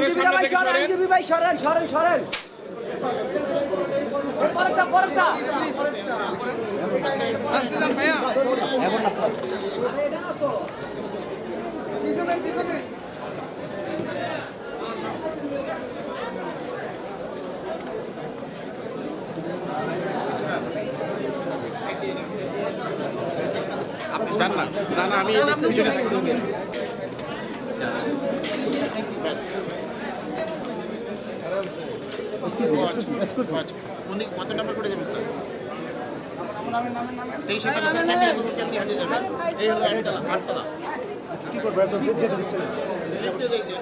আইনজীবীরা ভাই সরেন আইনজীবী ভাই সরেন সরেন সরেন। আপনি যান না না না আমি পিছনে থাকি। আচ্ছা, কোন দিকে কত নাম্বার করে যাবেন স্যার তেইশে তালা স্যার যাবেন এই হলো আটতলা আটতলা কি করব এত যেতে দিচ্ছে না। যেতে যেতে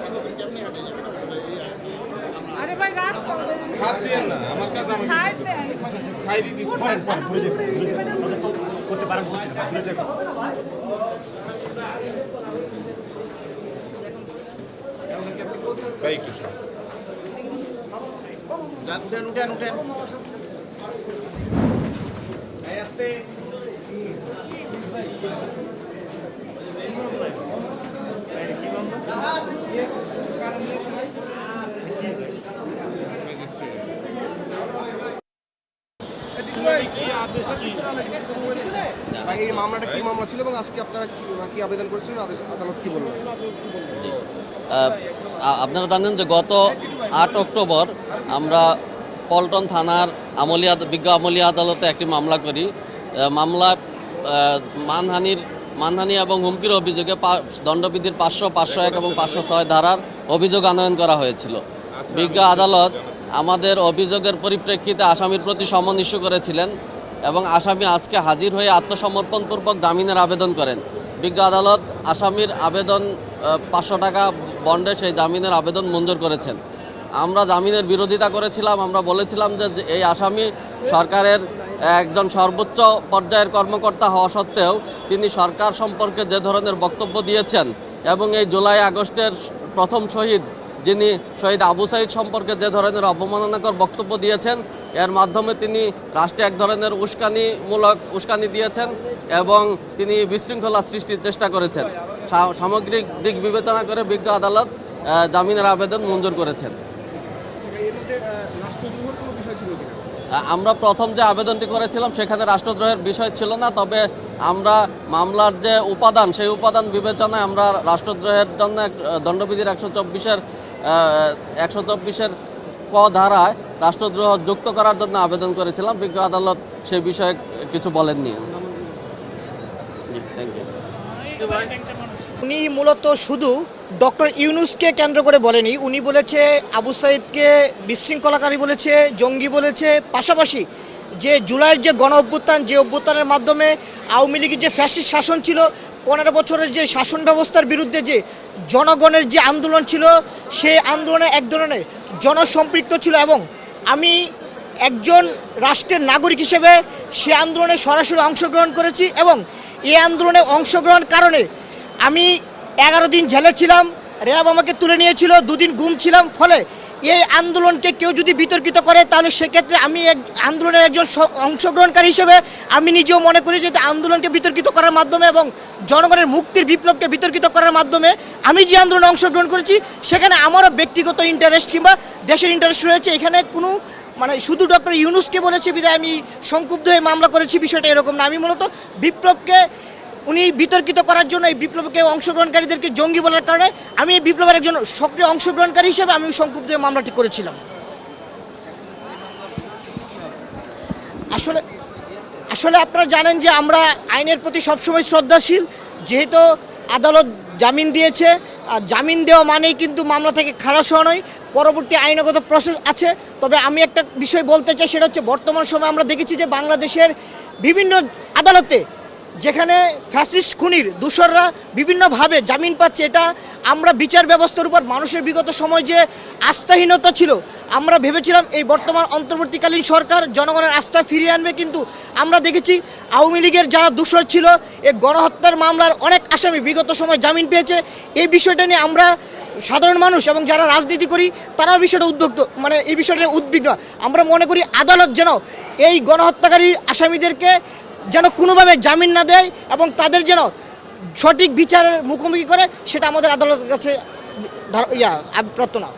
কতদিন কেমনি হাঁটিয়ে যাবেন আপনারা? এই আর কি। আরে ভাই রাস্তা ছাড় দেন না আমার কাছে ছাড় দেন। করতে পারেন ভুলে যাবে। যান উঠেন উঠেন উঠেন এই এই মামলাটা কি মামলা ছিল এবং আজকে আপনারা কি- কি আবেদন করেছিলেন? আদালত কি বললেন আপনারা জানেন যে গত আট অক্টোবর আমরা পল্টন থানার আমলিয়া বিজ্ঞ আমলিয়া আদালতে একটি মামলা করি। মামলা মানহানির মানহানি এবং হুমকির অভিযোগে পা- দণ্ডবিধির পাঁচশো পাঁচশো এক এবং পাঁচশো ছয় ধারার অভিযোগ আনয়ন করা হয়েছিল। বিজ্ঞ আদালত আমাদের অভিযোগের পরিপ্রেক্ষিতে আসামির প্রতি সমন ইস্যু করেছিলেন এবং আসামি আজকে হাজির হয়ে আত্মসমর্পণপূর্বক জামিনের আবেদন করেন। বিজ্ঞ আদালত আসামির আবেদন পাঁচশো টাকা বন্ডে সেই জামিনের আবেদন মঞ্জুর করেছেন। আমরা জামিনের বিরোধিতা করেছিলাম, আমরা বলেছিলাম যে এই আসামি সরকারের একজন সর্বোচ্চ পর্যায়ের কর্মকর্তা হওয়া সত্ত্বেও তিনি সরকার সম্পর্কে যে ধরনের বক্তব্য দিয়েছেন এবং এই জুলাই আগস্টের প্রথম শহীদ যিনি শহীদ আবু সাইদ সম্পর্কে যে ধরনের অবমাননাকর বক্তব্য দিয়েছেন, এর মাধ্যমে তিনি রাষ্ট্রে এক ধরনের উস্কানিমূলক উস্কানি দিয়েছেন এবং তিনি বিশৃঙ্খলা সৃষ্টির চেষ্টা করেছেন। সামগ্রিক দিক বিবেচনা করে বিজ্ঞ আদালত জামিনের আবেদন মঞ্জুর করেছেন। আমরা প্রথম যে আবেদনটি করেছিলাম সেখানে রাষ্ট্রদ্রোহের বিষয় ছিল না, তবে আমরা মামলার যে উপাদান, সেই উপাদান বিবেচনায় আমরা রাষ্ট্রদ্রোহের জন্য দণ্ডবিধির একশো চব্বিশের একশো চব্বিশের ক ধারায় রাষ্ট্রদ্রোহ যুক্ত করার জন্য আবেদন করেছিলাম। বিজ্ঞ আদালত সে বিষয়ে কিছু বলেননি। উনি মূলত শুধু ডক্টর ইউনুসকে কেন্দ্র করে বলেনি, উনি বলেছে, আবু সাইদকে বিশৃঙ্খলাকারী বলেছে, জঙ্গি বলেছে, পাশাপাশি যে জুলাইয়ের যে গণ অভ্যুত্থান যে অভ্যুত্থানের মাধ্যমে আওয়ামী লীগের যে ফ্যাসিস্ট শাসন ছিল পনেরো বছরের যে শাসন ব্যবস্থার বিরুদ্ধে যে জনগণের যে আন্দোলন ছিল সে আন্দোলনে এক ধরনের জনসম্পৃক্ত ছিল এবং আমি একজন রাষ্ট্রের নাগরিক হিসেবে সে আন্দোলনে সরাসরি অংশগ্রহণ করেছি এবং এই আন্দোলনে অংশগ্রহণ কারণে আমি এগারো দিন জেলে ছিলাম, র্যাব আমাকে তুলে নিয়েছিল, দুদিন গুম ছিলাম, ফলে এই আন্দোলনকে কেউ যদি বিতর্কিত করে, তাহলে সেক্ষেত্রে আমি এক, আন্দোলনের একজন অংশগ্রহণকারী হিসেবে আমি নিজেও মনে করি যে আন্দোলনকে বিতর্কিত করার মাধ্যমে এবং জনগণের মুক্তির বিপ্লবকে বিতর্কিত করার মাধ্যমে আমি যে আন্দোলনে অংশগ্রহণ করেছি, সেখানে আমারও ব্যক্তিগত ইন্টারেস্ট কিংবা দেশের ইন্টারেস্ট রয়েছে। এখানে কোনো মানে শুধু ডক্টর ইউনুসকে বলেছে বিধায় আমি সংক্ষুব্ধ হয়ে মামলা করেছি, বিষয়টা এরকম না। আমি মূলত বিপ্লবকে উনি বিতর্কিত করার জন্য এই বিপ্লবকে অংশগ্রহণকারীদেরকে জঙ্গি বলার কারণে আমি এই বিপ্লবের একজন সক্রিয় অংশগ্রহণকারী হিসেবে আমি সংক্ষুব্ধ মামলাটি করেছিলাম। আসলে আসলে আপনারা জানেন যে আমরা আইনের প্রতি সবসময় শ্রদ্ধাশীল, যেহেতু আদালত জামিন দিয়েছে। আর জামিন দেওয়া মানেই কিন্তু মামলা থেকে খালাস হওয়া নয়, পরবর্তী আইনগত প্রসেস আছে। তবে আমি একটা বিষয় বলতে চাই, সেটা হচ্ছে বর্তমান সময়ে আমরা দেখেছি যে বাংলাদেশের বিভিন্ন আদালতে যেখানে ফ্যাসিস্ট খুনির দূষররা বিভিন্নভাবে জামিন পাচ্ছে, এটা আমরা বিচার ব্যবস্থার উপর মানুষের বিগত সময় যে আস্থাহীনতা ছিল, আমরা ভেবেছিলাম এই বর্তমান অন্তর্বর্তীকালীন সরকার জনগণের আস্থা ফিরিয়ে আনবে, কিন্তু আমরা দেখেছি আওয়ামী লীগের যারা দূষর ছিল এই গণহত্যার মামলার অনেক আসামি বিগত সময় জামিন পেয়েছে। এই বিষয়টা নিয়ে আমরা সাধারণ মানুষ এবং যারা রাজনীতি করি, তারাও বিষয়টা উদ্যোক্ত মানে এই বিষয়টা উদ্বিগ্ন। আমরা মনে করি আদালত যেন এই গণহত্যাকারী আসামিদেরকে যেন কোনোভাবে জামিন না দেয় এবং তাদের যেন সঠিক বিচারের মুখোমুখি করে, সেটা আমাদের আদালতের কাছে ইয়া প্রার্থনা